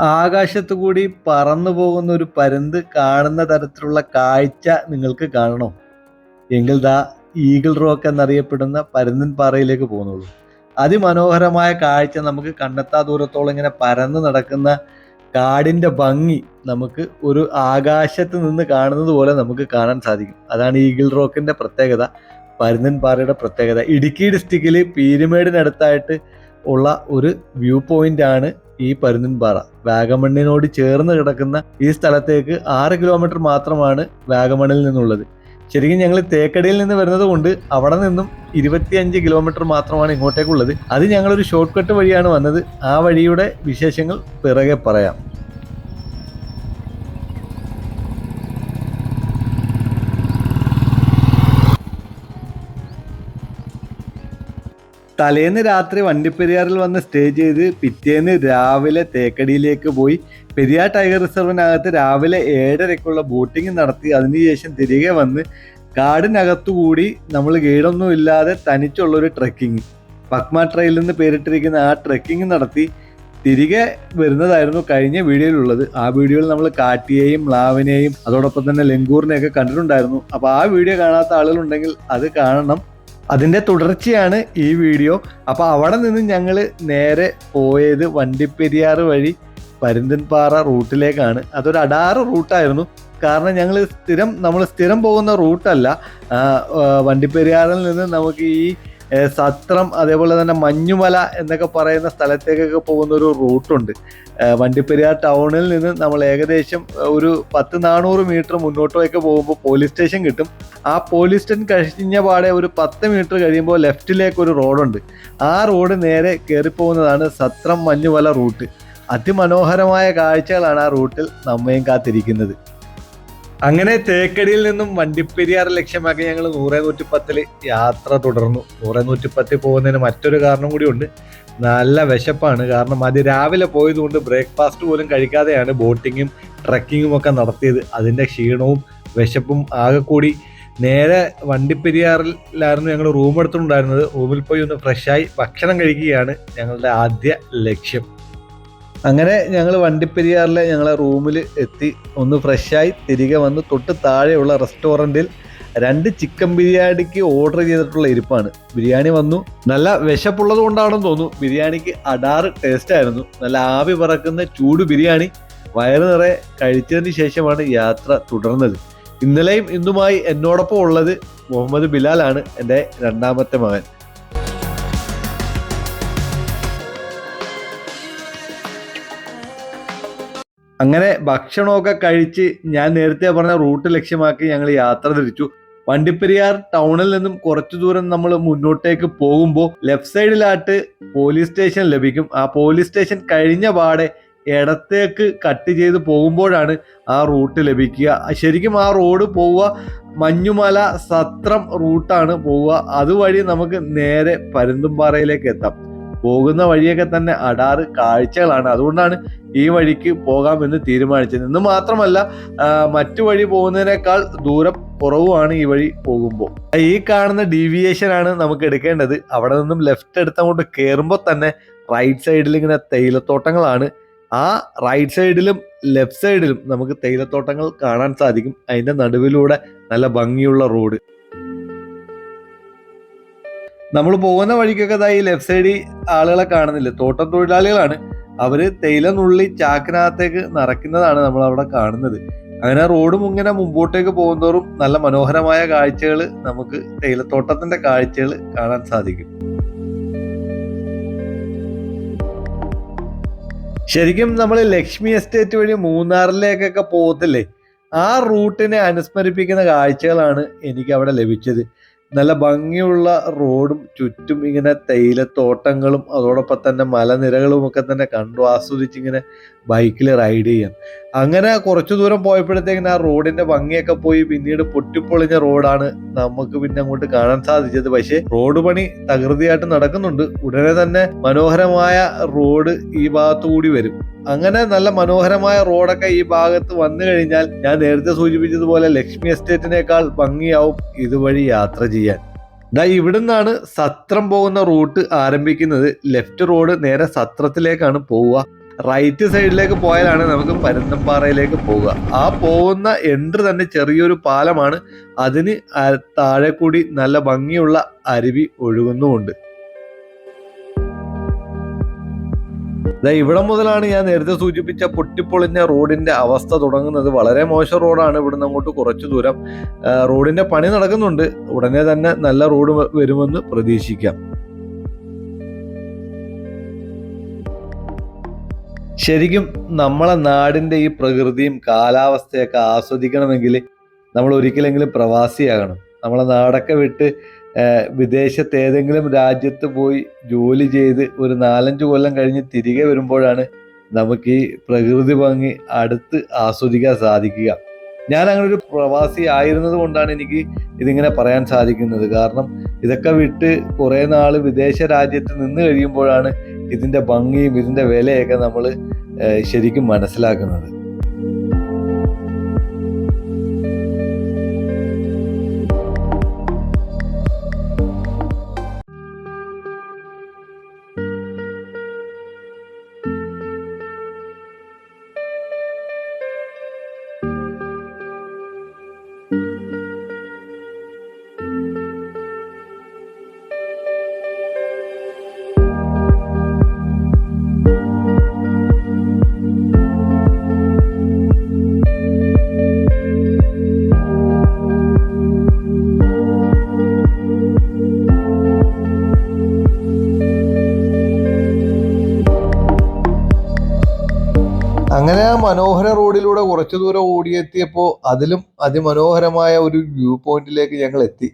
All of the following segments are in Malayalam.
ആകാശത്തു കൂടി പറന്നു പോകുന്ന ഒരു പരുന്ത് കാണുന്ന തരത്തിലുള്ള കാഴ്ച നിങ്ങൾക്ക് കാണണം. എങ്കിൽ ദാ ഈഗിൾ റോക്ക് എന്നറിയപ്പെടുന്ന പരുന്തൻ പാറയിലേക്ക് പോകുന്നുള്ളൂ. അതിമനോഹരമായ കാഴ്ച നമുക്ക് കണ്ടെത്താ ദൂരത്തോളം ഇങ്ങനെ പരന്ന് നടക്കുന്ന കാടിന്റെ ഭംഗി നമുക്ക് ഒരു ആകാശത്ത് നിന്ന് കാണുന്നത് പോലെ നമുക്ക് കാണാൻ സാധിക്കും. അതാണ് ഈഗിൾ റോക്കിന്റെ പ്രത്യേകത പരുന്തൻ പാറയുടെ പ്രത്യേകത. ഇടുക്കി ഡിസ്ട്രിക്റ്റിൽ പീരുമേടിനടുത്തായിട്ട് ഉള്ള ഒരു വ്യൂ പോയിന്റ് ആണ് ഈ പരുന്തൻപാറ വാഗമണ്ണിനോട് ചേർന്ന് കിടക്കുന്ന ഈ സ്ഥലത്തേക്ക് ആറ് കിലോമീറ്റർ മാത്രമാണ് വാഗമണ്ണിൽ നിന്നുള്ളത്. ശരിക്കും ഞങ്ങൾ തേക്കടിയിൽ നിന്ന് വരുന്നത് കൊണ്ട് അവിടെ നിന്നും ഇരുപത്തിയഞ്ച് കിലോമീറ്റർ മാത്രമാണ് ഇങ്ങോട്ടേക്കുള്ളത്. അത് ഞങ്ങളൊരു ഷോർട്ട് കട്ട് വഴിയാണ് വന്നത്. ആ വഴിയുടെ വിശേഷങ്ങൾ പിറകെ പറയാം. തലേന്ന് രാത്രി വണ്ടിപ്പെരിയാറിൽ വന്ന് സ്റ്റേ ചെയ്ത് പിറ്റേന്ന് രാവിലെ തേക്കടിയിലേക്ക് പോയി പെരിയാർ ടൈഗർ റിസർവിനകത്ത് രാവിലെ ഏഴരയ്ക്കുള്ള ബോട്ടിംഗ് നടത്തി. അതിനുശേഷം തിരികെ വന്ന് കാടിനകത്തുകൂടി നമ്മൾ ഗൈഡൊന്നും ഇല്ലാതെ തനിച്ചുള്ളൊരു ഒരു ട്രെക്കിംഗ്. പക്മ ട്രെയിൽ നിന്ന് പേരിട്ടിരിക്കുന്ന ആ ട്രെക്കിംഗ് നടത്തി തിരികെ വരുന്നതായിരുന്നു കഴിഞ്ഞ വീഡിയോയിലുള്ളത്. ആ വീഡിയോയിൽ നമ്മൾ കാട്ടിയെയും മ്ലാവിനെയും അതോടൊപ്പം തന്നെ ലെങ്കൂറിനെയൊക്കെ കണ്ടിട്ടുണ്ടായിരുന്നു. അപ്പോൾ ആ വീഡിയോ കാണാത്ത ആളുകളുണ്ടെങ്കിൽ അത് കാണണം. അതിന്റെ തുടർച്ചയാണ് ഈ വീഡിയോ. അപ്പോൾ അവിടെ നിന്ന് ഞങ്ങൾ നേരെ പോയത് വണ്ടിപ്പെരിയാർ വഴി പരുന്തൻപാറ റൂട്ടിലേക്കാണ്. അതൊരു അടാറ് റൂട്ടായിരുന്നു. കാരണം ഞങ്ങൾ സ്ഥിരം നമ്മൾ സ്ഥിരം പോകുന്ന റൂട്ടല്ല. വണ്ടിപ്പെരിയാറിൽ നിന്ന് നമുക്ക് ഈ സത്രം അതേപോലെ തന്നെ മഞ്ഞുമല എന്നൊക്കെ പറയുന്ന സ്ഥലത്തേക്കൊക്കെ പോകുന്ന ഒരു റൂട്ടുണ്ട് വണ്ടിപ്പെരിയാർ ടൗണിൽ നിന്ന് നമ്മൾ ഏകദേശം ഒരു പത്ത് നാനൂറ് മീറ്റർ മുന്നോട്ടേക്ക് പോകുമ്പോൾ പോലീസ് സ്റ്റേഷൻ കിട്ടും. ആ പോലീസ് സ്റ്റേഷൻ കഴിഞ്ഞ പാടെ ഒരു പത്ത് മീറ്റർ കഴിയുമ്പോൾ ലെഫ്റ്റിലേക്ക് ഒരു റോഡുണ്ട്. ആ റോഡ് നേരെ കയറിപ്പോകുന്നതാണ് സത്രം മഞ്ഞുമല റൂട്ട്. അതിമനോഹരമായ കാഴ്ചകളാണ് ആ റൂട്ടിൽ നമ്മയും കാത്തിരിക്കുന്നത്. അങ്ങനെ തേക്കടിയിൽ നിന്നും വണ്ടിപ്പെരിയാർ ലക്ഷ്യമാക്കി ഞങ്ങൾ നൂറേ നൂറ്റിപ്പത്തിൽ യാത്ര തുടർന്നു. നൂറേ നൂറ്റിപ്പത്തിൽ പോകുന്നതിന് മറ്റൊരു കാരണം കൂടിയുണ്ട്. നല്ല വിശപ്പാണ്. കാരണം അത് രാവിലെ പോയതുകൊണ്ട് ബ്രേക്ക്ഫാസ്റ്റ് പോലും കഴിക്കാതെയാണ് ബോട്ടിങ്ങും ട്രക്കിങ്ങും ഒക്കെ നടത്തിയത്. അതിന്റെ ക്ഷീണവും വിശപ്പും ആകെ കൂടി. നേരെ വണ്ടിപ്പെരിയാറിലായിരുന്നു ഞങ്ങൾ റൂം എടുത്തിട്ടുണ്ടായിരുന്നത് റൂമിൽ പോയി ഒന്ന് ഫ്രഷായി ഭക്ഷണം കഴിക്കുകയാണ് ഞങ്ങളുടെ ആദ്യ ലക്ഷ്യം. അങ്ങനെ ഞങ്ങൾ വണ്ടിപ്പെരിയാറിലെ ഞങ്ങളെ റൂമിൽ എത്തി. ഒന്ന് ഫ്രഷായി തിരികെ വന്ന് തൊട്ട് താഴെയുള്ള റെസ്റ്റോറന്റിൽ രണ്ട് ചിക്കൻ ബിരിയാണിക്ക് ഓർഡർ ചെയ്തിട്ടുള്ള ഇരിപ്പാണ്. ബിരിയാണി വന്നു. നല്ല വിശപ്പുള്ളത് കൊണ്ടാണെന്ന് തോന്നുന്നു. ബിരിയാണിക്ക് അടാറ് ടേസ്റ്റ് ആയിരുന്നു. നല്ല ആവി പറക്കുന്ന ചൂട് ബിരിയാണി വയറ് നിറയെ കഴിച്ചതിന് ശേഷമാണ് യാത്ര തുടർന്നത്. ഇന്നലെയും ഇന്നുമായി എന്നോടൊപ്പം ഉള്ളത് മുഹമ്മദ് ബിലാലാണ് എന്റെ രണ്ടാമത്തെ മകൻ. അങ്ങനെ ഭക്ഷണമൊക്കെ കഴിച്ച് ഞാൻ നേരത്തെ പറഞ്ഞ റൂട്ട് ലക്ഷ്യമാക്കി ഞങ്ങൾ യാത്ര തിരിച്ചു. വണ്ടിപ്പെരിയാർ ടൗണിൽ നിന്നും കുറച്ചു ദൂരം നമ്മൾ മുന്നോട്ടേക്ക് പോകുമ്പോൾ ലെഫ്റ്റ് സൈഡിലായിട്ട് പോലീസ് സ്റ്റേഷൻ ലഭിക്കും. ആ പോലീസ് സ്റ്റേഷൻ കഴിഞ്ഞ പാടെ ഇടത്തേക്ക് കട്ട് ചെയ്ത് പോകുമ്പോഴാണ് ആ റൂട്ട് ലഭിക്കുക. ശരിക്കും ആ റോഡ് പോവുക മഞ്ഞുമല സത്രം റൂട്ടാണ് പോവുക. അതുവഴി നമുക്ക് നേരെ പരുന്തുംപാറയിലേക്ക് എത്താം. പോകുന്ന വഴിയൊക്കെ തന്നെ അടാറ് കാഴ്ചകളാണ്. അതുകൊണ്ടാണ് ഈ വഴിക്ക് പോകാമെന്ന് തീരുമാനിച്ചത്. എന്ന് മാത്രമല്ല മറ്റു വഴി പോകുന്നതിനേക്കാൾ ദൂരം കുറവുമാണ് ഈ വഴി പോകുമ്പോൾ. ഈ കാണുന്ന ഡീവിയേഷൻ ആണ് നമുക്ക് എടുക്കേണ്ടത്. അവിടെ നിന്നും ലെഫ്റ്റ് എടുത്ത് കയറുമ്പോൾ തന്നെ റൈറ്റ് സൈഡിൽ ഇങ്ങനെ തേയിലത്തോട്ടങ്ങളാണ്. ആ റൈറ്റ് സൈഡിലും ലെഫ്റ്റ് സൈഡിലും നമുക്ക് തേയിലത്തോട്ടങ്ങൾ കാണാൻ സാധിക്കും. അതിന്റെ നടുവിലൂടെ നല്ല ഭംഗിയുള്ള റോഡ് നമ്മൾ പോകുന്ന വഴിക്കൊക്കെ ഇതായി ലെഫ്റ്റ് സൈഡിൽ ആളുകളെ കാണുന്നില്ല? തോട്ടം തൊഴിലാളികളാണ്. അവർ തേയില നുള്ളി ചാക്കിനകത്തേക്ക് നിറയ്ക്കുന്നതാണ് നമ്മൾ അവിടെ കാണുന്നത്. അങ്ങനെ റോഡും ഇങ്ങനെ മുമ്പോട്ടേക്ക് പോകുന്നതോറും നല്ല മനോഹരമായ കാഴ്ചകൾ നമുക്ക് തേയിലത്തോട്ടത്തിന്റെ കാഴ്ചകൾ കാണാൻ സാധിക്കും. ശരിക്കും നമ്മൾ ലക്ഷ്മി എസ്റ്റേറ്റ് വഴി മൂന്നാറിലേക്കൊക്കെ പോകത്തില്ലേ? ആ റൂട്ടിനെ അനുസ്മരിപ്പിക്കുന്ന കാഴ്ചകളാണ് എനിക്ക് അവിടെ ലഭിച്ചത്. നല്ല ഭംഗിയുള്ള റോഡും ചുറ്റും ഇങ്ങനെ തേയിലത്തോട്ടങ്ങളും അതോടൊപ്പം തന്നെ മലനിരകളും ഒക്കെ തന്നെ കണ്ടു ആസ്വദിച്ച് ഇങ്ങനെ ബൈക്കിൽ റൈഡ് ചെയ്യാം അങ്ങനെ കുറച്ചു ദൂരം പോയപ്പോഴത്തേക്കിന് ആ റോഡിന്റെ ഭംഗിയൊക്കെ പോയി പിന്നീട് പൊട്ടിപ്പൊളിഞ്ഞ റോഡാണ് നമുക്ക് പിന്നെ അങ്ങോട്ട് കാണാൻ സാധിച്ചത്. പക്ഷേ റോഡ് പണി തകൃതിയായിട്ട് നടക്കുന്നുണ്ട്. ഉടനെ തന്നെ മനോഹരമായ റോഡ് ഈ ഭാഗത്തു കൂടി വരും. അങ്ങനെ നല്ല മനോഹരമായ റോഡൊക്കെ ഈ ഭാഗത്ത് വന്നു കഴിഞ്ഞാൽ ഞാൻ നേരത്തെ സൂചിപ്പിച്ചതുപോലെ ലക്ഷ്മി എസ്റ്റേറ്റിനേക്കാൾ ഭംഗിയാവും ഇതുവഴി യാത്ര ചെയ്യാൻ. ദാ ഇവിടുന്നാണ് സത്രം പോകുന്ന റൂട്ട് ആരംഭിക്കുന്നത്. ലെഫ്റ്റ് റോഡ് നേരെ സത്രത്തിലേക്കാണ് പോവുക. റൈറ്റ് സൈഡിലേക്ക് പോയാലാണ് നമുക്ക് പരുന്തംപാറയിലേക്ക് പോവുക. ആ പോകുന്ന എൻട്രി തന്നെ ചെറിയൊരു പാലമാണ്. അതിന് താഴെ കൂടി നല്ല ഭംഗിയുള്ള അരുവി ഒഴുകുന്നുമുണ്ട്. ഇവിടെ മുതലാണ് ഞാൻ നേരത്തെ സൂചിപ്പിച്ച പൊട്ടിപ്പൊളിഞ്ഞ റോഡിന്റെ അവസ്ഥ തുടങ്ങുന്നത്. വളരെ മോശം റോഡാണ് ഇവിടുന്ന് അങ്ങോട്ട് കുറച്ചു ദൂരം. റോഡിന്റെ പണി നടക്കുന്നുണ്ട്. ഉടനെ തന്നെ നല്ല റോഡ് വരുമെന്ന് പ്രതീക്ഷിക്കാം. ശരിക്കും നമ്മളെ നാടിന്റെ ഈ പ്രകൃതിയും കാലാവസ്ഥയൊക്കെ ആസ്വദിക്കണമെങ്കിൽ നമ്മൾ ഒരിക്കലെങ്കിലും പ്രവാസിയാകണം. നമ്മളെ നാടൊക്കെ വിട്ട് വിദേശത്ത് ഏതെങ്കിലും രാജ്യത്ത് പോയി ജോലി ചെയ്ത് ഒരു നാലഞ്ച് കൊല്ലം കഴിഞ്ഞ് തിരികെ വരുമ്പോഴാണ് നമുക്ക് ഈ പ്രകൃതി ഭംഗി അടുത്ത് ആസ്വദിക്കാൻ സാധിക്കുക. ഞാൻ അങ്ങനെ ഒരു പ്രവാസി ആയിരുന്നത് കൊണ്ടാണ് എനിക്ക് ഇതിങ്ങനെ പറയാൻ സാധിക്കുന്നത്. കാരണം ഇതൊക്കെ വിട്ട് കുറേ നാൾ വിദേശ രാജ്യത്ത് നിന്ന് കഴിയുമ്പോഴാണ് ഇതിന്റെ ഭംഗിയും ഇതിന്റെ വിലയൊക്കെ നമ്മൾ ശരിക്കും മനസ്സിലാക്കുന്നത്. മനോഹര റോഡിലൂടെ കുറച്ചു ദൂരം ഓടിയെത്തിയപ്പോൾ അതിലും അതിമനോഹരമായ ഒരു വ്യൂ പോയിന്റിലേക്ക് ഞങ്ങൾ എത്തി.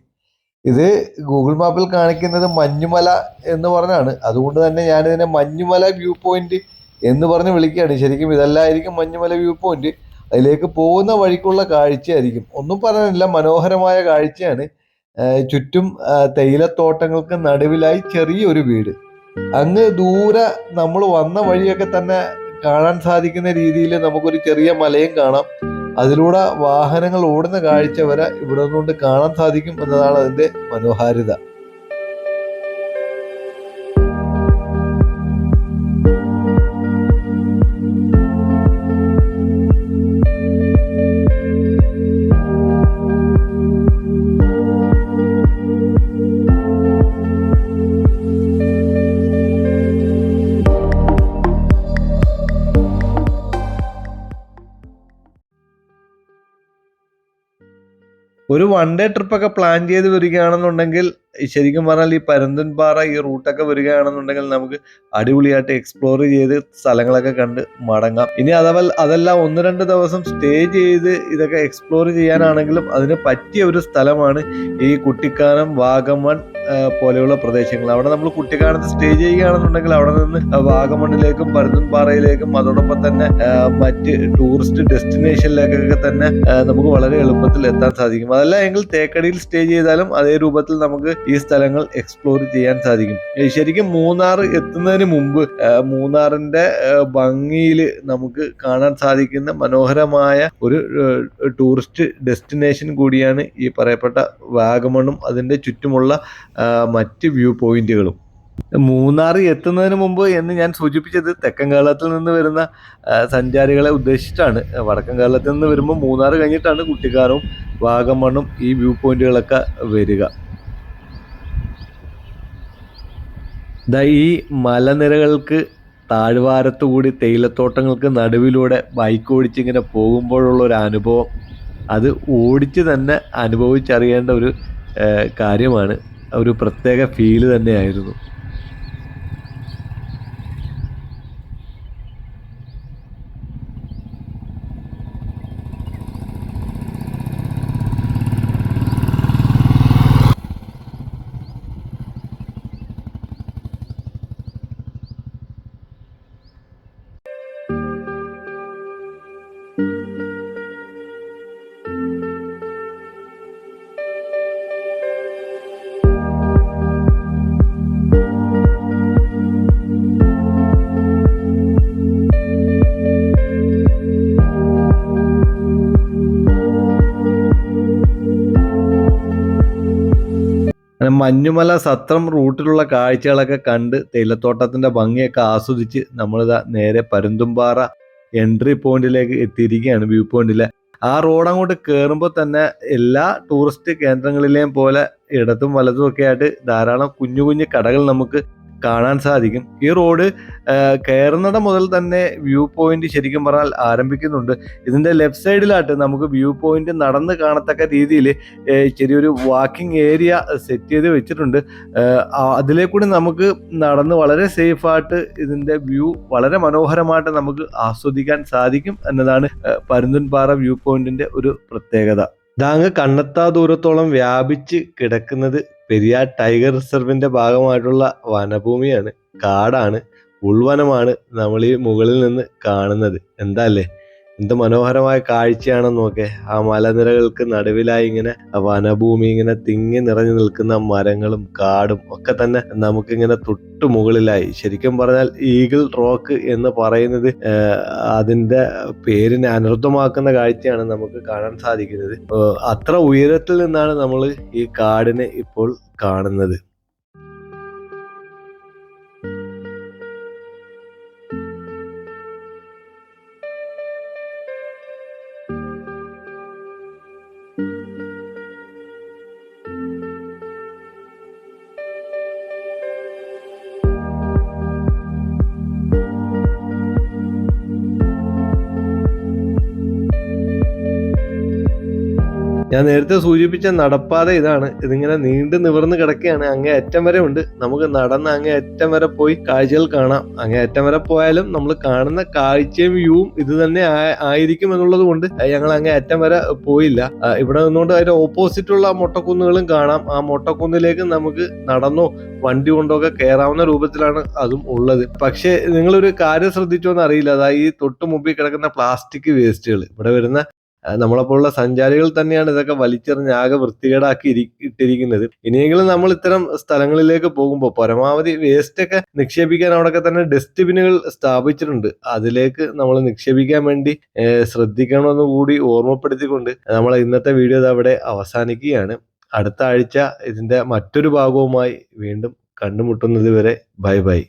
ഇത് ഗൂഗിൾ മാപ്പിൽ കാണിക്കുന്നത് മഞ്ഞുമല എന്ന് പറഞ്ഞാണ്. അതുകൊണ്ട് തന്നെ ഞാനിതിനെ മഞ്ഞുമല വ്യൂ പോയിന്റ് എന്ന് പറഞ്ഞ് വിളിക്കുകയാണ്. ശരിക്കും ഇതല്ലായിരിക്കും മഞ്ഞുമല വ്യൂ പോയിന്റ്. അതിലേക്ക് പോകുന്ന വഴിക്കുള്ള കാഴ്ചയായിരിക്കും. ഒന്നും പറയാനില്ല മനോഹരമായ കാഴ്ചയാണ്. ചുറ്റും തേയിലത്തോട്ടങ്ങൾക്ക് നടുവിലായി ചെറിയൊരു വീട്. അങ്ങ് ദൂരെ നമ്മൾ വന്ന വഴിയൊക്കെ തന്നെ കാണാൻ സാധിക്കുന്ന രീതിയിൽ നമുക്കൊരു ചെറിയ മലയും കാണാം. അതിലൂടെ വാഹനങ്ങൾ ഓടുന്ന കാഴ്ച വരെ ഇവിടെ നിന്നുകൊണ്ട് കാണാൻ സാധിക്കും എന്നതാണ് അതിന്റെ മനോഹാരിത. ഒരു വൺ ഡേ ട്രിപ്പ് ഒക്കെ പ്ലാൻ ചെയ്ത് വരികയാണെന്നുണ്ടെങ്കിൽ ശരിക്കും പറഞ്ഞാൽ ഈ പരുന്തൻപാറ ഈ റൂട്ടൊക്കെ വരികയാണെന്നുണ്ടെങ്കിൽ നമുക്ക് അടിപൊളിയായിട്ട് എക്സ്പ്ലോർ ചെയ്ത് സ്ഥലങ്ങളൊക്കെ കണ്ട് മടങ്ങാം. ഇനി അഥവാ അതെല്ലാം ഒന്ന് രണ്ട് ദിവസം സ്റ്റേ ചെയ്ത് ഇതൊക്കെ എക്സ്പ്ലോർ ചെയ്യാനാണെങ്കിലും അതിന് പറ്റിയ ഒരു സ്ഥലമാണ് ഈ കുട്ടിക്കാനം വാഗമൺ പോലെയുള്ള പ്രദേശങ്ങൾ. അവിടെ നമ്മൾ കുട്ടിക്കാലത്ത് സ്റ്റേ ചെയ്യുകയാണെന്നുണ്ടെങ്കിൽ അവിടെ നിന്ന് വാഗമണ്ണിലേക്കും പരുന്തൻപാറയിലേക്കും അതോടൊപ്പം തന്നെ മറ്റ് ടൂറിസ്റ്റ് ഡെസ്റ്റിനേഷനിലേക്കൊക്കെ തന്നെ നമുക്ക് വളരെ എളുപ്പത്തിൽ എത്താൻ സാധിക്കും. അതല്ല എങ്കിൽ തേക്കടിയിൽ സ്റ്റേ ചെയ്താലും അതേ രൂപത്തിൽ നമുക്ക് ഈ സ്ഥലങ്ങൾ എക്സ്പ്ലോർ ചെയ്യാൻ സാധിക്കും. ശരിക്കും മൂന്നാർ എത്തുന്നതിന് മുമ്പ് മൂന്നാറിന്റെ ഭംഗിയിൽ നമുക്ക് കാണാൻ സാധിക്കുന്ന മനോഹരമായ ഒരു ടൂറിസ്റ്റ് ഡെസ്റ്റിനേഷൻ കൂടിയാണ് ഈ പറയപ്പെട്ട വാഗമണ്ണും അതിന്റെ ചുറ്റുമുള്ള മറ്റ് വ്യൂ പോയിന്റുകളും. മൂന്നാർ എത്തുന്നതിന് മുമ്പ് എന്ന് ഞാൻ സൂചിപ്പിച്ചത് തെക്കൻ കേരളത്തിൽ നിന്ന് വരുന്ന സഞ്ചാരികളെ ഉദ്ദേശിച്ചിട്ടാണ്. വടക്കൻ കേരളത്തിൽ നിന്ന് വരുമ്പോൾ മൂന്നാർ കഴിഞ്ഞിട്ടാണ് കുട്ടിക്കാറും വാഗമണ്ണും ഈ വ്യൂ പോയിന്റുകളൊക്കെ വരിക. ഈ മലനിരകൾക്ക് താഴ്വാരത്തു കൂടി തേയിലത്തോട്ടങ്ങൾക്ക് നടുവിലൂടെ ബൈക്ക് ഓടിച്ചിങ്ങനെ പോകുമ്പോഴുള്ള ഒരു അനുഭവം. അത് ഓടിച്ച് തന്നെ അനുഭവിച്ചറിയേണ്ട ഒരു കാര്യമാണ്. ഒരു പ്രത്യേക ഫീൽ തന്നെയായിരുന്നു. അങ്ങനെ മഞ്ഞുമല സത്രം റൂട്ടിലുള്ള കാഴ്ചകളൊക്കെ കണ്ട് തേയിലത്തോട്ടത്തിന്റെ ഭംഗിയൊക്കെ ആസ്വദിച്ച് നമ്മളിതാ നേരെ പരുന്തുംപാറ എൻട്രി പോയിന്റിലേക്ക് എത്തിയിരിക്കുകയാണ് വ്യൂ പോയിന്റിലെ ആ റോഡ് അങ്ങോട്ട് കയറുമ്പോൾ തന്നെ എല്ലാ ടൂറിസ്റ്റ് കേന്ദ്രങ്ങളിലെയും പോലെ ഇടത്തും വലതും ഒക്കെ ആയിട്ട് ധാരാളം കുഞ്ഞു കുഞ്ഞു കടകൾ നമുക്ക് കാണാൻ സാധിക്കും. ഈ റോഡ് കയറുന്നിടം മുതൽ തന്നെ വ്യൂ പോയിന്റ് ശരിക്കും പറഞ്ഞാൽ ആരംഭിക്കുന്നുണ്ട്. ഇതിന്റെ ലെഫ്റ്റ് സൈഡിലായിട്ട് നമുക്ക് വ്യൂ പോയിന്റ് നടന്ന് കാണത്തക്ക രീതിയിൽ ചെറിയൊരു വാക്കിംഗ് ഏരിയ സെറ്റ് ചെയ്ത് വെച്ചിട്ടുണ്ട്. അതിലേക്കൂടി നമുക്ക് നടന്ന് വളരെ സേഫായിട്ട് ഇതിന്റെ വ്യൂ വളരെ മനോഹരമായിട്ട് നമുക്ക് ആസ്വദിക്കാൻ സാധിക്കും എന്നതാണ് പരുന്തുൻപാറ വ്യൂ പോയിന്റിന്റെ ഒരു പ്രത്യേകത. ഇതാങ്ങ് കണ്ണെത്താ ദൂരത്തോളം വ്യാപിച്ച് കിടക്കുന്നത് പെരിയാർ ടൈഗർ റിസർവിന്റെ ഭാഗമായിട്ടുള്ള വനഭൂമിയാണ് കാടാണ് ഉൾവനമാണ് നമ്മൾ ഈ മുകളിൽ നിന്ന് കാണുന്നത്. എന്താ അല്ലേ? എന്ത് മനോഹരമായ കാഴ്ചയാണെന്ന് നോക്കെ. ആ മലനിരകൾക്ക് നടുവിലായി ഇങ്ങനെ വനഭൂമി ഇങ്ങനെ തിങ്ങി നിറഞ്ഞു നിൽക്കുന്ന മരങ്ങളും കാടും ഒക്കെ തന്നെ നമുക്കിങ്ങനെ തൊട്ടു മുകളിലായി. ശരിക്കും പറഞ്ഞാൽ ഈഗിൾ റോക്ക് എന്ന് പറയുന്നത് അതിന്റെ പേരിനെ അനർത്ഥമാക്കുന്ന കാഴ്ചയാണ് നമുക്ക് കാണാൻ സാധിക്കുന്നത്. അത്ര ഉയരത്തിൽ നിന്നാണ് നമ്മൾ ഈ കാടിനെ ഇപ്പോൾ കാണുന്നത്. ഞാൻ നേരത്തെ സൂചിപ്പിച്ച നടപ്പാത ഇതാണ്. ഇതിങ്ങനെ നീണ്ടു നിവർന്ന് കിടക്കുകയാണ്. അങ്ങേ അറ്റം വരെ ഉണ്ട്. നമുക്ക് നടന്ന് അങ്ങേ അറ്റം വരെ പോയി കാഴ്ചകൾ കാണാം. അങ്ങേ അറ്റം വരെ പോയാലും നമ്മൾ കാണുന്ന കാഴ്ചയും വ്യൂവും ഇത് തന്നെ ആയിരിക്കും എന്നുള്ളത് കൊണ്ട് ഞങ്ങൾ അങ്ങേ അറ്റം വരെ പോയില്ല. ഇവിടെ നിന്നുകൊണ്ട് അതിന്റെ ഓപ്പോസിറ്റുള്ള മൊട്ടക്കുന്നുകളും കാണാം. ആ മൊട്ടക്കുന്നിലേക്ക് നമുക്ക് നടന്നോ വണ്ടി കൊണ്ടോ ഒക്കെ കയറാവുന്ന രൂപത്തിലാണ് അതും ഉള്ളത്. പക്ഷേ നിങ്ങളൊരു കാര്യം ശ്രദ്ധിച്ചോന്ന് അറിയില്ല. അതായത് ഈ തൊട്ട് മുമ്പിൽ കിടക്കുന്ന പ്ലാസ്റ്റിക് വേസ്റ്റുകൾ ഇവിടെ വരുന്ന നമ്മളെപ്പോലുള്ള സഞ്ചാരികൾ തന്നെയാണ് ഇതൊക്കെ വലിച്ചെറിഞ്ഞ് ആകെ വൃത്തികേടാക്കി ഇട്ടിരിക്കുന്നത്. ഇനിയെങ്കിലും നമ്മൾ ഇത്തരം സ്ഥലങ്ങളിലേക്ക് പോകുമ്പോൾ പരമാവധി വേസ്റ്റ് ഒക്കെ നിക്ഷേപിക്കാൻ അവിടെയൊക്കെ തന്നെ ഡസ്റ്റ്ബിനുകൾ സ്ഥാപിച്ചിട്ടുണ്ട്. അതിലേക്ക് നമ്മൾ നിക്ഷേപിക്കാൻ വേണ്ടി ശ്രദ്ധിക്കണമെന്ന് കൂടി ഓർമ്മപ്പെടുത്തിക്കൊണ്ട് നമ്മൾ ഇന്നത്തെ വീഡിയോ അവിടെ അവസാനിക്കുകയാണ്. അടുത്ത ആഴ്ച ഇതിന്റെ മറ്റൊരു ഭാഗവുമായി വീണ്ടും കണ്ടുമുട്ടുന്നത് വരെ ബൈ ബൈ.